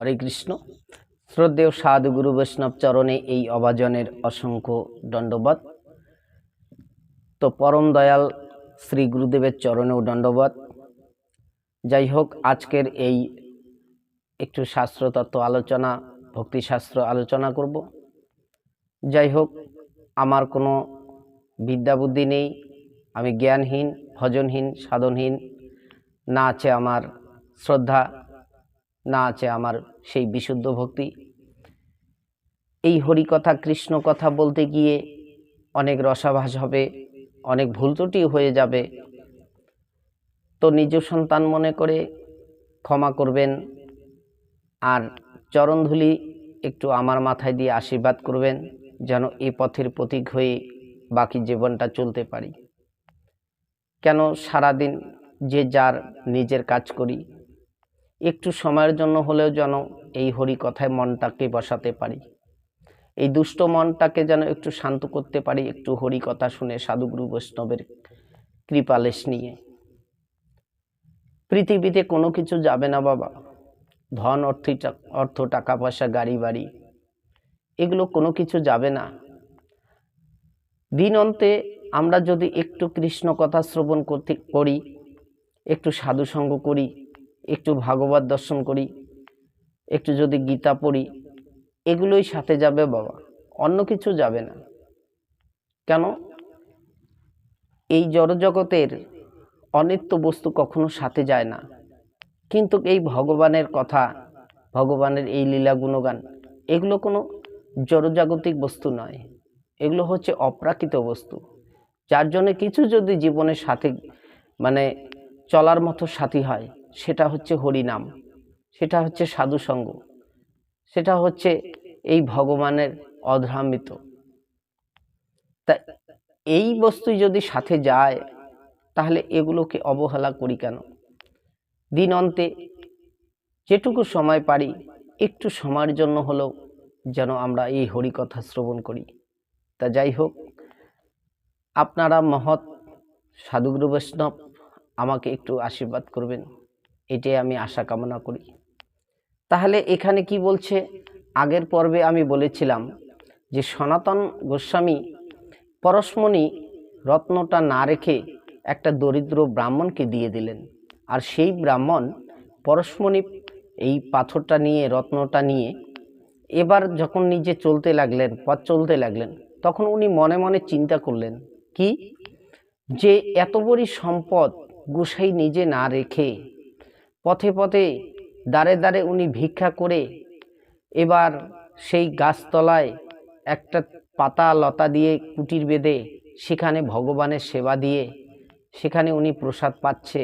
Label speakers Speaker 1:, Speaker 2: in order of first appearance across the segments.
Speaker 1: হরে কৃষ্ণ। শ্রদ্ধেয় সাধু গুরু বৈষ্ণব চরণে এই অভাজনের অসংখ্য দণ্ডবাদ তো পরম দয়াল শ্রী গুরুদেবের চরণেও দণ্ডবাদ যাই হোক, আজকের এই একটু শাস্ত্রতত্ত্ব আলোচনা, ভক্তিশাস্ত্র আলোচনা করব। যাই হোক, আমার কোনো বিদ্যা বুদ্ধি নেই, আমি জ্ঞানহীন, ভজনহীন, সাধনহীন, না আছে আমার শ্রদ্ধা। না আছে আমার সেই বিশুদ্ধ ভক্তি। এই হরিকথা কৃষ্ণ কথা বলতে গিয়ে অনেক রসাভাস হবে, অনেক ভুল ত্রুটি হয়ে যাবে। তো নিজ সন্তান মনে করে ক্ষমা করবেন আর চরণধুলি একটু আমার মাথায় দিয়ে আশীর্বাদ করবেন যেন এই পথের প্রতীক হয়ে বাকি জীবনটা চলতে পারি। কেন সারাদিন যে যার নিজের কাজ করি একটু সময়ের জন্য হলেও যেন এই হরি কথায় মনটাকে বসাতে পারি। এই দুষ্ট মনটাকে যেন একটু শান্ত করতে পারি, একটু হরি কথা শুনে সাধুগুরু বৈষ্ণবের কৃপালেশ নিয়ে। পৃথিবীতে কোনো কিছু যাবে না বাবা। ধন, অর্থ অর্থ, টাকা, পয়সা, গাড়ি, বাড়ি, এগুলো কোনো কিছু যাবে না। দিন অন্তে আমরা যদি একটু কৃষ্ণ কথা শ্রবণ করতে, করি, একটু সাধুসঙ্গ করি একটু ভাগবত দর্শন করি, একটু যদি গীতা পড়ি, এগুলোই সাথে যাবে বাবা, অন্য কিছু যাবে না। কেন? এই জড়জগতের অনিত্য বস্তু কখনো সাথে যায় না। কিন্তু এই ভগবানের কথা, ভগবানের এই লীলা গুণগান, এগুলো কোনো জড়জাগতিক বস্তু নয়। এগুলো হচ্ছে অপ্রাকৃত বস্তু। যার জন্য কিছু যদি জীবনের সাথে মানে চলার মতো সাথী হয় সেটা হচ্ছে হরিনাম। সেটা হচ্ছে সাধুসঙ্গ। সেটা হচ্ছে এই ভগবানের অধরামিত তা এই বস্তু যদি সাথে যায়, তাহলে এগুলোকে অবহেলা করি কেন? দিন অন্তে যেটুকু সময় পারি, একটু সময়ের জন্য হলেও যেন আমরা এই হরিকথা শ্রবণ করি। তা যাই হোক, আপনারা মহৎ সাধুগুরু বৈষ্ণব আমাকে একটু আশীর্বাদ করবেন। এটাই আমি আশা কামনা করি। তাহলে এখানে কি বলছে? আগের পর্বে আমি বলেছিলাম যে সনাতন গোস্বামী পরশমণি রত্নটা না রেখে একটা দরিদ্র ব্রাহ্মণকে দিয়ে দিলেন। আর সেই ব্রাহ্মণ পরশমণি এই পাথরটা নিয়ে, রত্নটা নিয়ে এবার যখন নিজে চলতে লাগলেন, পথ চলতে লাগলেন, তখন উনি মনে মনে চিন্তা করলেন, কি? যে এত বড় সম্পদ গোসাই নিজে না রেখে পথে পথে দাঁড়ে দাঁড়ে উনি ভিক্ষা করে এবার সেই গাছতলায় একটা পাতা লতা দিয়ে কুটির বেঁধে সেখানে ভগবানের সেবা দিয়ে সেখানে উনি প্রসাদ পাচ্ছে।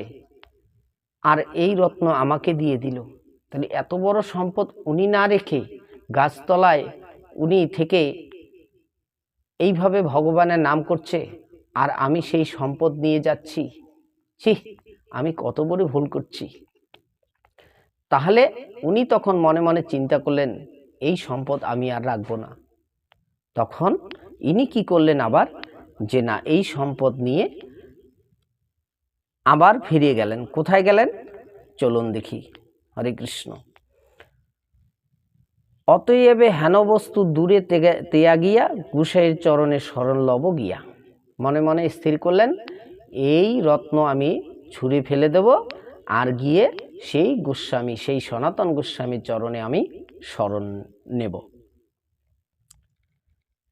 Speaker 1: আর এই রত্ন আমাকে দিয়ে দিল। তাহলে এত বড় সম্পদ উনি না রেখে গাছতলায় উনি থেকে এইভাবে ভগবানের নাম করছে, আর আমি সেই সম্পদ নিয়ে যাচ্ছি। ছি, আমি কত বড় ভুল করছি। তাহলে উনি তখন মনে মনে চিন্তা করলেন, এই সম্পদ আমি আর রাখব না। তখন ইনি কি করলেন আবার? যে না, এই সম্পদ নিয়ে আবার ফিরে গেলেন। কোথায় গেলেন? চলুন দেখি। হরে কৃষ্ণ। অতএবে হেন বস্তু দূরে তেয়া গিয়া গুসাইয়ের চরণে স্মরণ লব গিয়া। মনে মনে স্থির করলেন, এই রত্ন আমি ছুঁড়ে ফেলে দেব আর গিয়ে সেই গোস্বামী, সেই সনাতন গোস্বামীর চরণে আমি স্মরণ নেব।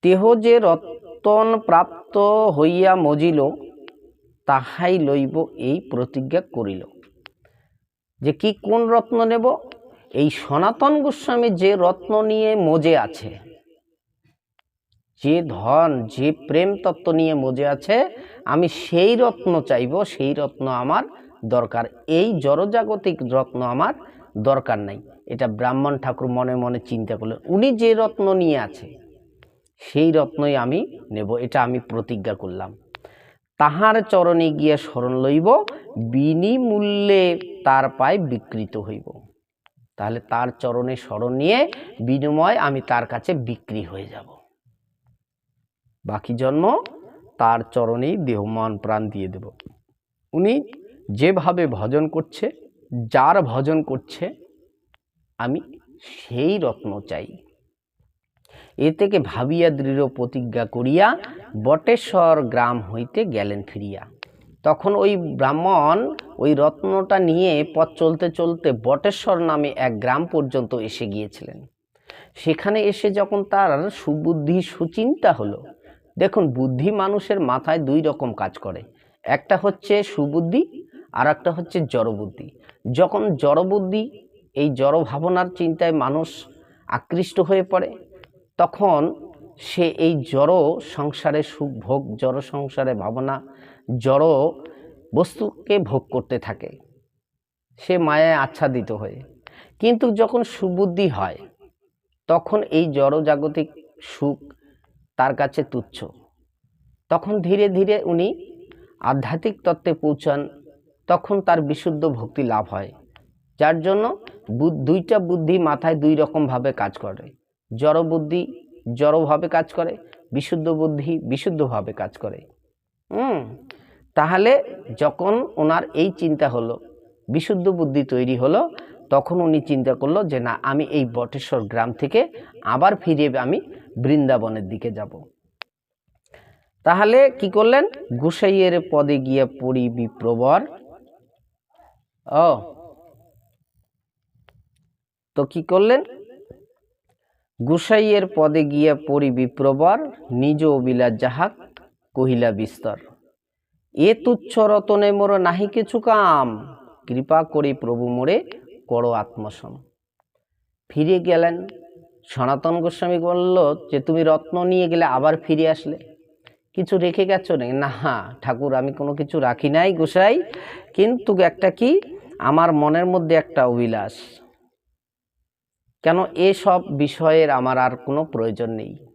Speaker 1: দেহ যে রতন প্রাপ্ত হইয়া মজিল, তাহাই লইব, এই প্রতিজ্ঞা করিল। যে কি কোন রত্ন নেব? এই সনাতন গোস্বামী যে রত্ন নিয়ে মজে আছে, যে ধন, যে প্রেম তত্ত্ব নিয়ে মজে আছে, আমি সেই রত্ন চাইব, সেই রত্ন আমার দরকার। এই জড়জাগতিক রত্ন আমার দরকার নাই। এটা ব্রাহ্মণ ঠাকুর মনে মনে চিন্তা করলেন, উনি যে রত্ন নিয়ে আছে, সেই রত্নই আমি নেব, এটা আমি প্রতিজ্ঞা করলাম। তাহার চরণে গিয়ে স্মরণ লইব, বিনিমূল্যে তার পায়ে বিকৃত হইব। তাহলে তার চরণে স্মরণ নিয়ে বিনিময় আমি তার কাছে বিক্রি হয়ে যাব। বাকি জন্ম তার চরণেই দেহমান প্রাণ দিয়ে দেব। উনি যেভাবে ভজন করছে, যার ভজন করছে, আমি সেই রত্ন চাই। এ থেকে ভাবিয়া দৃঢ় প্রতিজ্ঞা করিয়া বটেশ্বর গ্রাম হইতে গেলেন ফিরিয়া। তখন ওই ব্রাহ্মণ ওই রত্নটা নিয়ে পথ চলতে চলতে বটেশ্বর নামে এক গ্রাম পর্যন্ত এসে গিয়েছিলেন। সেখানে এসে যখন তার সুবুদ্ধি সুচিন্তা হলো, দেখুন বুদ্ধি মানুষের মাথায় দুই রকম কাজ করে। একটা হচ্ছে সুবুদ্ধি আর একটা হচ্ছে জড়বুদ্ধি। যখন জড়বুদ্ধি, এই জড় ভাবনার চিন্তায় মানুষ আকৃষ্ট হয়ে পড়ে, তখন সে এই জড় সংসারে সুখ ভোগ, জড় সংসারে ভাবনা, জড় বস্তুকে ভোগ করতে থাকে। সে মায়ায় আচ্ছাদিত হয়ে। কিন্তু যখন সুবুদ্ধি হয়, তখন এই জড় জাগতিক সুখ তার কাছে তুচ্ছ। তখন ধীরে ধীরে উনি আধ্যাত্মিক তত্ত্বে পৌঁছান তখন তার বিশুদ্ধ ভক্তি লাভ হয়। যার জন্য দুইটা বুদ্ধি মাথায় দুই রকমভাবে কাজ করে। জড় বুদ্ধি জড়ভাবে কাজ করে, বিশুদ্ধ বুদ্ধি বিশুদ্ধভাবে কাজ করে। হুম, তাহলে যখন ওনার এই চিন্তা হলো, বিশুদ্ধ বুদ্ধি তৈরি হলো, তখন উনি চিন্তা করল যে, না, আমি এই বটেশ্বর গ্রাম থেকে আবার ফিরে আমি বৃন্দাবনের দিকে যাব। তাহলে কি করলেন? গুসাইয়ের পদে গিয়ে পড়ি বিপ্রবর। ও। তো কি করলেন? গুসাইয়ের পদে গিয়া পড়ি বিপ্রবর, নিজ অবিলাস যাহাক কহিলা বিস্তর। এ তুচ্ছ রতনে মোর নাহি কিছু কাম, কৃপা করি প্রভু মোরে করো আত্মসম ফিরে গেলেন। সনাতন গোস্বামী বলল, যে তুমি রত্ন নিয়ে গেলে আবার ফিরে আসলে? কিছু রেখে গেছো না, ঠাকুর, আমি কোনো কিছু রাখি নাই গোসাই। কিন্তু একটা কি আমার মনের মধ্যে একটা অভিলাষ। কেন এসব বিষয়ের আমার আর কোনো প্রয়োজন নেই?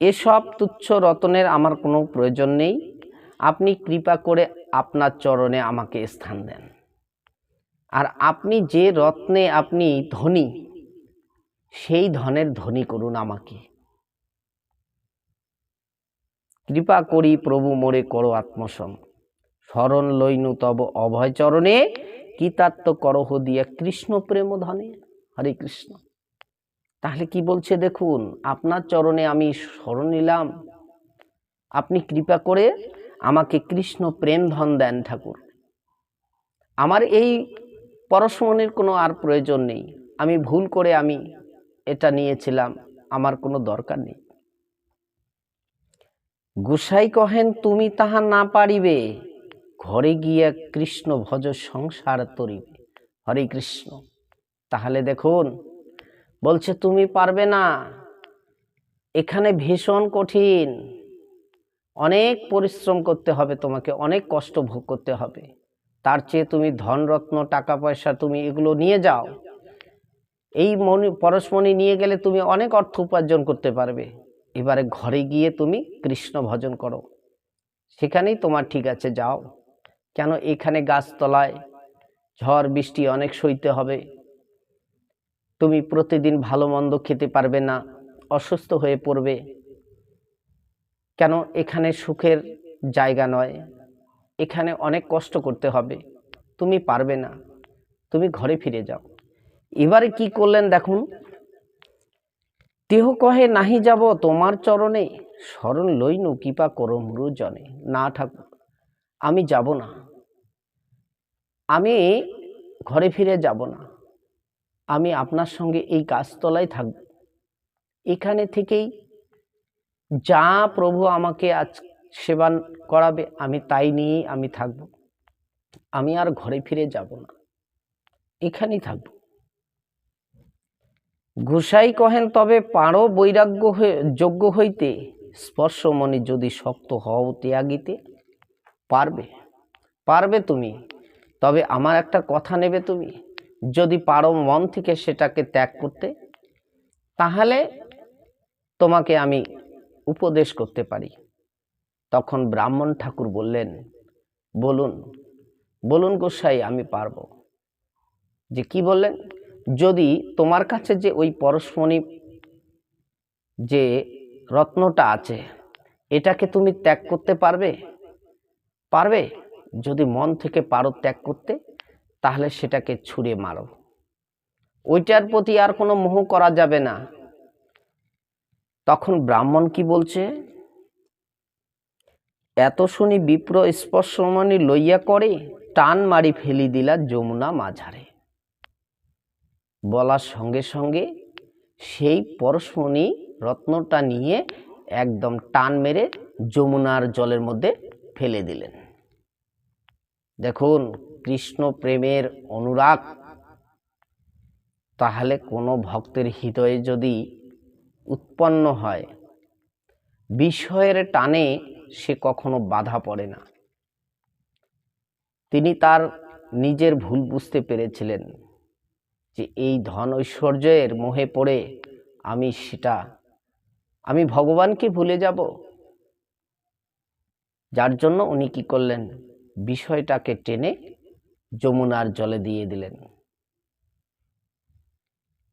Speaker 1: এসব তুচ্ছ রতনের আমার কোনো প্রয়োজন নেই। আপনি কৃপা করে আপনার চরণে আমাকে স্থান দেন। আর আপনি যে রত্নে আপনি ধনী, সেই ধনের ধনী করুন আমাকে। কৃপা করি প্রভু মোরে করো আত্মসম। শরণ লইনু তব অভয় চরণে কৃতার্থ করহ দিয়া কৃষ্ণ প্রেম ধনে। হরে কৃষ্ণ। তাহলে কি বলছে দেখুন, আপনার চরণে আমি শরণ নিলাম। আপনি কৃপা করে আমাকে কৃষ্ণ প্রেম ধন দেন ঠাকুর। আমার এই পরশমণির কোনো আর প্রয়োজন নেই। আমি ভুল করে আমি এটা নিয়েছিলাম, আমার কোনো দরকার নেই। গুসাই কহেন, তুমি তাহা না পারিবে ঘরে গিয়া কৃষ্ণ ভজ সংসার তরিবে। হরে কৃষ্ণ। তাহলে দেখুন, বলছে, তুমি পারবে না। এখানে ভীষণ কঠিন। অনেক পরিশ্রম করতে হবে তোমাকে, অনেক কষ্ট ভোগ করতে হবে। তার চেয়ে তুমি ধনরত্ন টাকা পয়সা তুমি এগুলো নিয়ে যাও। এই মনি, পরশমণি নিয়ে গেলে তুমি অনেক অর্থ উপার্জন করতে পারবে। এবারে ঘরে গিয়ে তুমি কৃষ্ণ ভজন করো। সেখানেই তোমার ঠিক আছে, যাও। কেন এখানে গাছতলায় ঝড়, বৃষ্টি অনেক সইতে হবে? তুমি প্রতিদিন ভালো মন্দ খেতে পারবে না, অসুস্থ হয়ে পড়বে। কেন এখানে সুখের জায়গা নয়? এখানে অনেক কষ্ট করতে হবে, তুমি পারবে না, তুমি ঘরে ফিরে যাও। এবারে কি করলেন দেখুন। দেহ কহে, নাহি যাব তোমার চরণে স্মরণ লইনু কৃপা করো জনে না ঠাকুর, আমি যাব না। আমি ঘরে ফিরে যাব না। আমি আপনার সঙ্গে এই গাছতলায় থাকব। এখানে থেকেই যা প্রভু আমাকে আজ সেবা করাবে, আমি তাই নিয়েই আমি থাকব। আমি আর ঘরে ফিরে যাব না। এখানেই থাকব। গোসাই কহেন, তবে পারো বৈরাগ্য হয়ে, যোগ্য হইতে। স্পর্শমণি যদি শক্ত হও ত্যাগিতে। পারবে পারবে তুমি। তবে আমার একটা কথা নেবে তুমি? যদি পারো মন থেকে সেটাকে ত্যাগ করতে, তাহলে তোমাকে আমি উপদেশ করতে পারি। তখন ব্রাহ্মণ ঠাকুর বললেন, বলুন বলুন গোসাই, আমি পারব। যে কি বললেন? যদি তোমার কাছে যে ওই পরশমণি যে রত্নটা আছে, এটাকে তুমি ত্যাগ করতে পারবে? পারবে? যদি মন থেকে পারো ত্যাগ করতে, তাহলে সেটাকে ছুঁড়ে মারো। ওইটার প্রতি আর কোনো মোহ করা যাবে না। তখন ব্রাহ্মণ কি বলছে? এত শুনি বিপ্র স্পর্শমণি লইয়া করে টান মারি ফেলি দিলা যমুনা মাঝারে। বলার সঙ্গে সঙ্গে সেই পরশমণি রত্নটা নিয়ে একদম টান মেরে যমুনার জলের মধ্যে ফেলে দিলেন। দেখুন, কৃষ্ণ প্রেমের অনুরাগ। তাহলে কোনো ভক্তের হৃদয়ে যদি উৎপন্ন হয়, বিষয়ের টানে সে কখনো বাধা পড়ে না। তিনি তার নিজের ভুল বুঝতে পেরেছিলেন যে এই ধন ঐশ্বর্যের মোহে পড়ে আমি সেটা, আমি ভগবানকে ভুলে যাব। যার জন্য উনি কী করলেন? বিষয়টাকে টেনে যমুনার জলে দিয়ে দিলেন।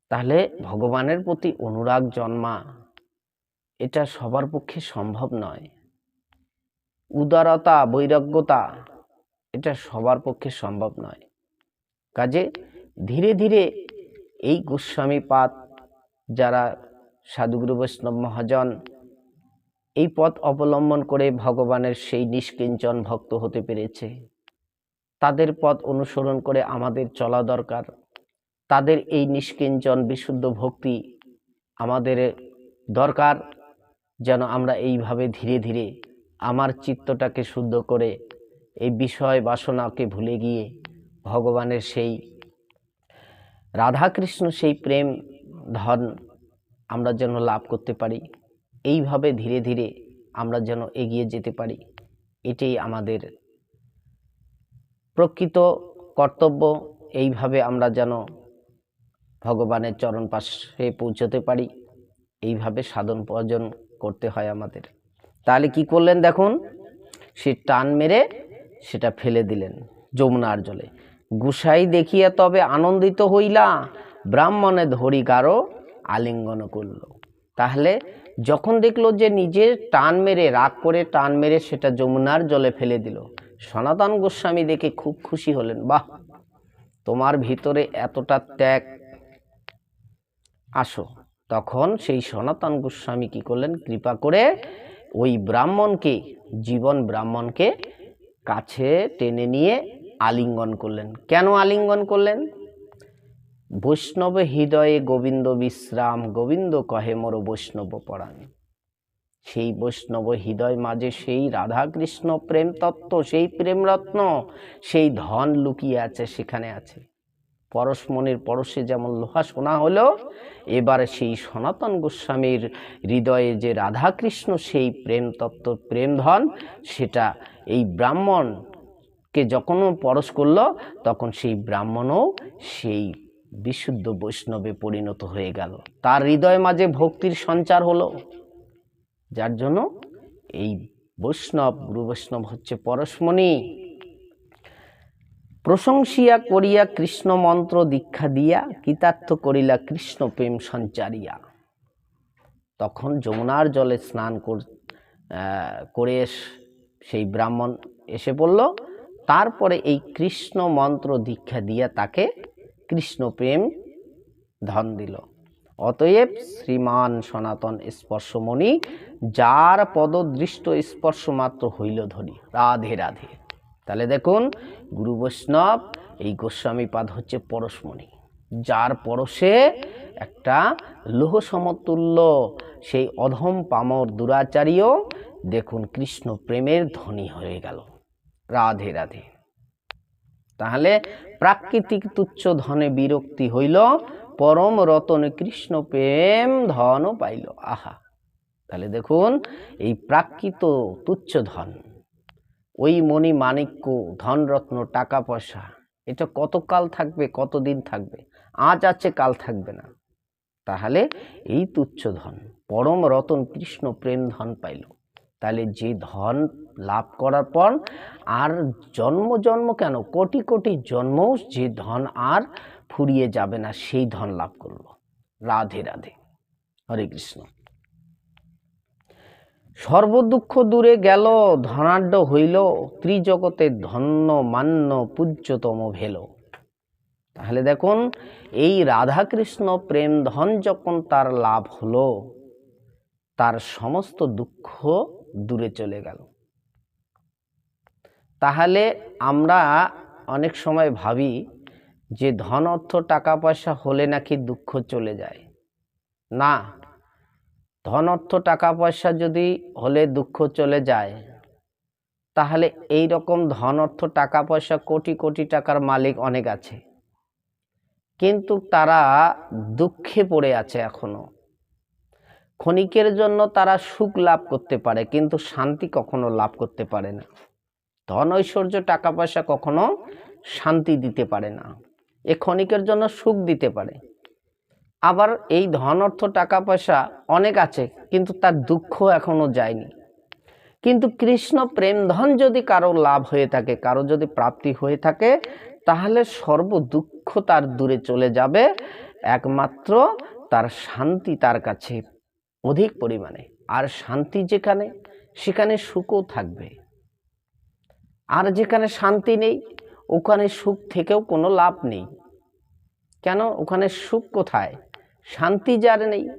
Speaker 1: তাহলে ভগবানের প্রতি অনুরাগ জন্মা, এটা সবার পক্ষে সম্ভব নয়। উদারতা, বৈরাগ্যতা, এটা সবার পক্ষে সম্ভব নয়। কাজে ধীরে ধীরে এই গোস্বামী পাত যারা সাধুগুরু বৈষ্ণব মহাজন এই পথ অবলম্বন করে ভগবানের সেই নিষ্কিঞ্চন ভক্ত হতে পেরেছে। তাদের পথ অনুসরণ করে আমাদের চলা দরকার। তাদের এই নিষ্কিঞ্চন বিশুদ্ধ ভক্তি আমাদের দরকার যেন আমরা এইভাবে ধীরে ধীরে আমার চিত্তটাকে শুদ্ধ করে এই বিষয় বাসনাকে ভুলে গিয়ে ভগবানের সেই রাধাকৃষ্ণ সেই প্রেম ধন আমরা যেন লাভ করতে পারি। এইভাবে ধীরে ধীরে আমরা যেন এগিয়ে যেতে পারি। এটাই আমাদের প্রকৃত কর্তব্য। এইভাবে আমরা যেন ভগবানের চরণ পাশে পৌঁছতে পারি। এইভাবে সাধন প্রয়োজন করতে হয় আমাদের। তাহলে কি করলেন দেখুন, সে টান মেরে সেটা ফেলে দিলেন যমুনার জলে। গুসাই দেখিয়া তবে আনন্দিত হইলা, ব্রাহ্মণে ধরি কারও আলিঙ্গন করল। তাহলে যখন দেখল যে নিজের টান মেরে, রাগ করে টান মেরে সেটা যমুনার জলে ফেলে দিল। সনাতন গোস্বামী দেখে খুব খুশি হলেন, বাহ, তোমার ভিতরে এতটা ত্যাগ। আসো, তখন সেই সনাতন গোস্বামী কি করলেন? কৃপা করে ওই ব্রাহ্মণকে, জীবন ব্রাহ্মণকে কাছে টেনে নিয়ে আলিঙ্গন করলেন। কেন আলিঙ্গন করলেন? বৈষ্ণব হৃদয়ে গোবিন্দ বিশ্রাম, গোবিন্দ কহে মোর বৈষ্ণব পরাণ। সেই বৈষ্ণব হৃদয় মাঝে সেই রাধাকৃষ্ণ প্রেম তত্ত্ব, সেই প্রেমরত্ন সেই ধন লুকিয়ে আছে সেখানে আছে। পরশ মনের পরশে যেমন লোহা সোনা হলো, এবারে সেই সনাতন গোস্বামীর হৃদয়ে যে রাধাকৃষ্ণ সেই প্রেম তত্ত্ব, প্রেম ধন, সেটা এই ব্রাহ্মণকে যখনও পরশ করল, তখন সেই ব্রাহ্মণও সেই বিশুদ্ধ বৈষ্ণবে পরিণত হয়ে গেল। তার হৃদয় মাঝে ভক্তির সঞ্চার হলো। যার জন্য এই বৈষ্ণব, গুরু বৈষ্ণব হচ্ছে পরশমণি। প্রশংসিয়া করিয়া কৃষ্ণ মন্ত্র দীক্ষা দিয়া, কৃতার্থ করিলা কৃষ্ণ প্রেম সঞ্চারিয়া। তখন যমুনার জলে স্নান কর- সেই ব্রাহ্মণ এসে পড়ল। তারপরে এই কৃষ্ণ মন্ত্র দীক্ষা দিয়া তাকে কৃষ্ণ প্রেম ধন দিল। অতএব শ্রীমান সনাতন স্পর্শমণি, যার পদদৃষ্ট স্পর্শ মাত্র হইল ধরি রাধে রাধে। তাহলে দেখুন, গুরু বৈষ্ণব, এই গোস্বামীপাদ হচ্ছে পরশমণি। যার পরশে একটা লোহ সমতুল্য, সেই অধম পামর দুরাচারীও দেখুন কৃষ্ণ প্রেমের ধ্বনি হয়ে গেল। রাধে রাধে। তাহলে প্রাকৃতিক তুচ্ছ ধনে বিরক্তি হইল, পরম রতনে কৃষ্ণ প্রেম ধন পাইল। আহা! তাহলে দেখুন, এই প্রাকৃত তুচ্ছ ধন, ওই মণি মাণিক্য ধনরত্ন টাকা পয়সা এটা কতকাল থাকবে, কতদিন থাকবে? আজ আছে, কাল থাকবে না। তাহলে এই তুচ্ছ ধন, পরম রতন কৃষ্ণ প্রেম ধন পাইল। তাহলে যে ধন লাভ করার পর আর জন্ম জন্ম কেন? কোটি কোটি জন্মও যে ধন আর ফুরিয়ে যাবে না, সেই ধন লাভ করল। রাধে রাধে। হরে কৃষ্ণ। সর্বদুঃখ দূরে গেল, ধনাঢ্য হইল, ত্রিজগতে ধন্য, মান্য, পূজ্যতম ভেল। তাহলে দেখুন, এই রাধাকৃষ্ণ প্রেম ধন যখন তার লাভ হলো, তার সমস্ত দুঃখ দূরে চলে গেল। তাহলে আমরা অনেক সময় ভাবি যে ধন অর্থ, টাকা পয়সা হলে নাকি দুঃখ চলে যায়। না, ধন অর্থ, টাকা পয়সা যদি হলে দুঃখ চলে যায়, তাহলে এই রকম ধন অর্থ, টাকা পয়সা, কোটি কোটি টাকার মালিক অনেক আছে। কিন্তু তারা দুঃখে পড়ে আছে এখনও। ক্ষণিকের জন্য তারা সুখ লাভ করতে পারে, কিন্তু শান্তি কখনো লাভ করতে পারে না। ধন ঐশ্বর্য, টাকা পয়সা কখনো শান্তি দিতে পারে না। এ ক্ষণিকের জন্য সুখ দিতে পারে। আবার এই ধন অর্থ, টাকা পয়সা অনেক আছে, কিন্তু তার দুঃখ এখনও যায়নি। কিন্তু কৃষ্ণ প্রেম ধন যদি কারও লাভ হয়ে থাকে, কারও যদি প্রাপ্তি হয়ে থাকে, তাহলে সর্ব দুঃখ তার দূরে চলে যাবে। একমাত্র তার শান্তি তার কাছে অধিক পরিমাণে। আর শান্তি যেখানে, সেখানে সুখও থাকবে। আর যেখানে শান্তি নেই, ওখানে সুখ থেকেও কোনো লাভ নেই। কেন? ওখানে সুখ কোথায়? শান্তি যার নেই,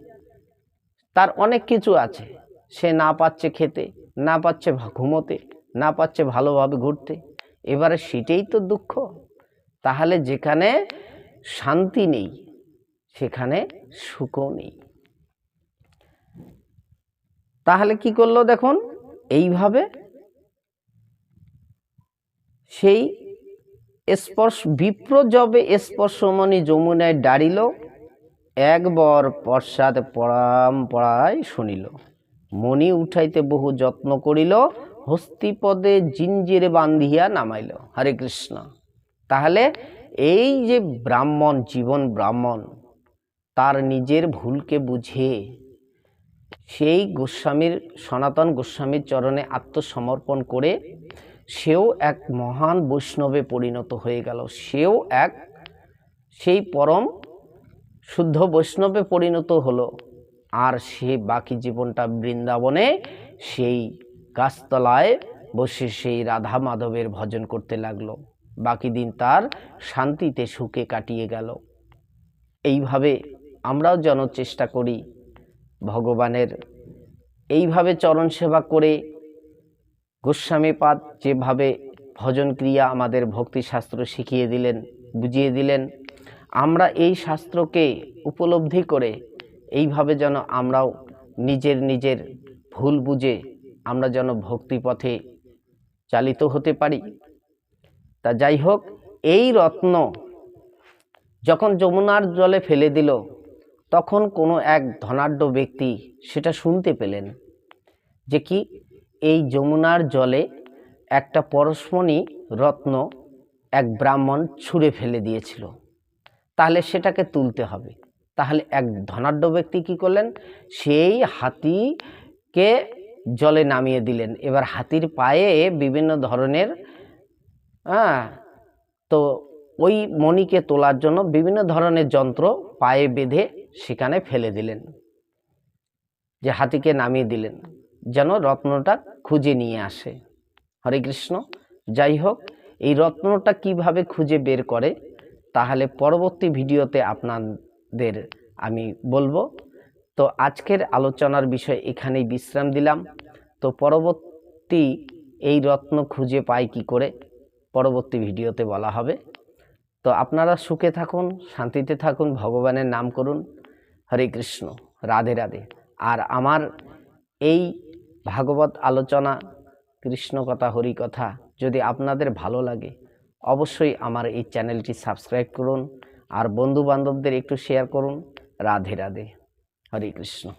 Speaker 1: তার অনেক কিছু আছে। সে না পাচ্ছে খেতে, না পাচ্ছে ঘুমোতে, না পাচ্ছে ভালোভাবে ঘুরতে। এবারে সেটাই তো দুঃখ। তাহলে যেখানে শান্তি নেই, সেখানে সুখও নেই। তাহলে কি করল দেখুন, এইভাবে সেই স্পর্শ বিপ্র যবে স্পর্শমণি যমুনায় দাঁড়িল, একবার পশ্চাৎ পরাম পড়ায় শুনিল। মণি উঠাইতে বহু যত্ন করিল, হস্তিপদে জিঞ্জিরে বান্ধিয়া নামাইল। হরে কৃষ্ণ। তাহলে এই যে ব্রাহ্মণ, জীবন ব্রাহ্মণ, তার নিজের ভুলকে বুঝে সেই গোস্বামীর, সনাতন গোস্বামীর চরণে আত্মসমর্পণ করে সেও এক মহান বৈষ্ণবে পরিণত হয়ে গেল। সেও এক, সেই পরম শুদ্ধ বৈষ্ণবে পরিণত হলো। আর সে বাকি জীবনটা বৃন্দাবনে সেই গাছতলায় বসে সেই রাধা মাধবের ভজন করতে লাগল। বাকি দিন তার শান্তিতে সুখে কাটিয়ে গেল। এইভাবে আমরাও যেন চেষ্টা করি ভগবানের এইভাবে চরণ সেবা করে গোস্বামীপাদ যেভাবে ভজন ক্রিয়া আমাদের ভক্তিশাস্ত্র শিখিয়ে দিলেন, বুঝিয়ে দিলেন, আমরা এই শাস্ত্রকে উপলব্ধি করে এইভাবে যেন আমরাও নিজের নিজের ভুল বুঝে আমরা যেন ভক্তিপথে চালিত হতে পারি। তা যাই হোক, এই রত্ন যখন যমুনার জলে ফেলে দিল তখন কোনো এক ধনাঢ্য ব্যক্তি সেটা শুনতে পেলেন যে কি, এই যমুনার জলে একটা পরশমণি রত্ন এক ব্রাহ্মণ ছুঁড়ে ফেলে দিয়েছিল। তাহলে সেটাকে তুলতে হবে। তাহলে এক ধনাঢ্য ব্যক্তি কি করলেন? সেই হাতিকে জলে নামিয়ে দিলেন। এবার হাতির পায়ে বিভিন্ন ধরনের হ্যাঁ তো ওই মণিকে তোলার জন্য বিভিন্ন ধরনের যন্ত্র পায়ে বেঁধে সেখানে ফেলে দিলেন, যে হাতিকে নামিয়ে দিলেন, যেন রত্নটা খুঁজে নিয়ে আসে। হরে কৃষ্ণ, যাই হোক, এই রত্নটা কীভাবে খুঁজে বের করে, তাহলে পরবর্তী ভিডিওতে আপনাদের আমি বলব। তো আজকের আলোচনার বিষয় এখানেই বিশ্রাম দিলাম। তো পরবর্তী এই রত্ন খুঁজে পাই কি করে, পরবর্তী ভিডিওতে বলা হবে। তো আপনারা সুখে থাকুন, শান্তিতে থাকুন, ভগবানের নাম করুন। হরে কৃষ্ণ, রাধে রাধে। আর আমার এই ভাগবত আলোচনা, কৃষ্ণ কথা, হরি কথা যদি আপনাদের ভালো লাগে, অবশ্যই আমার এই চ্যানেলটি সাবস্ক্রাইব করুন আর বন্ধু বান্ধবদের একটু শেয়ার করুন। রাধে রাধে। হরে কৃষ্ণ।